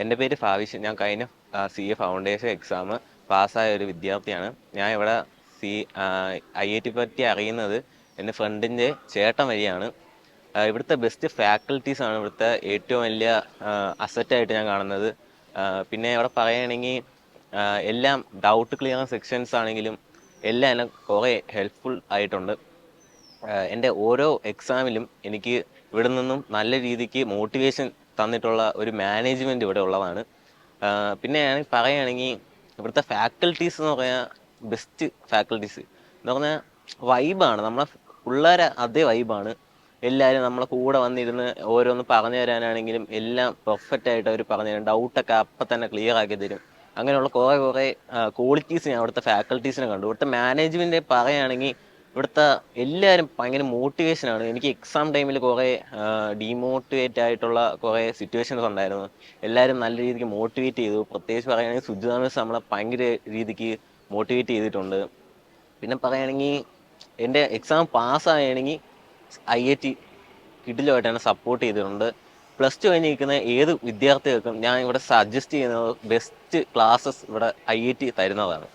എന്റെ പേര് ഫാവിഷ്. ഞാൻ കഴിഞ്ഞ സി എ ഫൗണ്ടേഷൻ എക്സാം പാസ്സായ ഒരു വിദ്യാർത്ഥിയാണ്. ഞാൻ ഇവിടെ സി ഐ ഐ ടി പറ്റി അറിയുന്നത് എന്റെ ഫ്രണ്ടിന്റെ ചേട്ടൻ വഴിയാണ്. ഇവിടുത്തെ ബെസ്റ്റ് ഫാക്കൽറ്റീസ് ആണ് ഇവിടുത്തെ ഏറ്റവും വലിയ അസറ്റായിട്ട് ഞാൻ കാണുന്നത്. പിന്നെ ഇവിടെ പറയുകയാണെങ്കിൽ എല്ലാം ഡൗട്ട് ക്ലിയർ സെക്ഷൻസ് ആണെങ്കിലും എല്ലാം എന്നെ കുറേ ഹെൽപ്ഫുൾ ആയിട്ടുണ്ട്. എന്റെ ഓരോ എക്സാമിലും എനിക്ക് ഇവിടെ നിന്നും നല്ല രീതിക്ക് മോട്ടിവേഷൻ തന്നിട്ടുള്ള ഒരു മാനേജ്മെന്റ് ഇവിടെ ഉള്ളതാണ്. പിന്നെ ഞാൻ പറയുകയാണെങ്കിൽ ഇവിടുത്തെ ഫാക്കൽറ്റീസ് എന്ന് പറഞ്ഞാൽ ബെസ്റ്റ് ഫാക്കൽറ്റീസ് എന്ന് പറഞ്ഞാൽ വൈബാണ് നമ്മളെ പിള്ളേരെ അതേ വൈബാണ് എല്ലാവരും നമ്മളെ കൂടെ വന്നിരുന്ന് ഓരോന്ന് പറഞ്ഞു തരാനാണെങ്കിലും എല്ലാം പെർഫെക്റ്റ് ആയിട്ട് അവർ പറഞ്ഞു തരും. ഡൗട്ടൊക്കെ അപ്പം തന്നെ ക്ലിയർ ആക്കി തരും. അങ്ങനെയുള്ള കുറേ കുറേ ക്വാളിറ്റീസ് ഞാൻ അവിടുത്തെ ഫാക്കൽറ്റീസിനെ കണ്ടു. ഇവിടുത്തെ മാനേജ്മെന്റ് പറയുകയാണെങ്കിൽ ഇവിടുത്തെ എല്ലാവരും ഭയങ്കര മോട്ടിവേഷനാണ് എനിക്ക് എക്സാം ടൈമിൽ കുറേ ഡീമോട്ടിവേറ്റ് ആയിട്ടുള്ള കുറേ സിറ്റുവേഷൻസ് ഉണ്ടായിരുന്നു. എല്ലാവരും നല്ല രീതിക്ക് മോട്ടിവേറ്റ് ചെയ്തു. പ്രത്യേകിച്ച് പറയുകയാണെങ്കിൽ സുജിതാമസ് നമ്മളെ ഭയങ്കര രീതിക്ക് മോട്ടിവേറ്റ് ചെയ്തിട്ടുണ്ട്. പിന്നെ പറയുകയാണെങ്കിൽ എന്റെ എക്സാം പാസ്സായണെങ്കിൽ ഐ ഐ ടി കിഡിലുമായിട്ടാണ് സപ്പോർട്ട് ചെയ്തിട്ടുണ്ട്. പ്ലസ് ടു കഴിഞ്ഞ് നിൽക്കുന്ന ഏത് വിദ്യാർത്ഥികൾക്കും ഞാൻ ഇവിടെ സജസ്റ്റ് ചെയ്യുന്നത് ബെസ്റ്റ് ക്ലാസ്സസ് ഇവിടെ ഐ ഐ ടി തരുന്നതാണ്.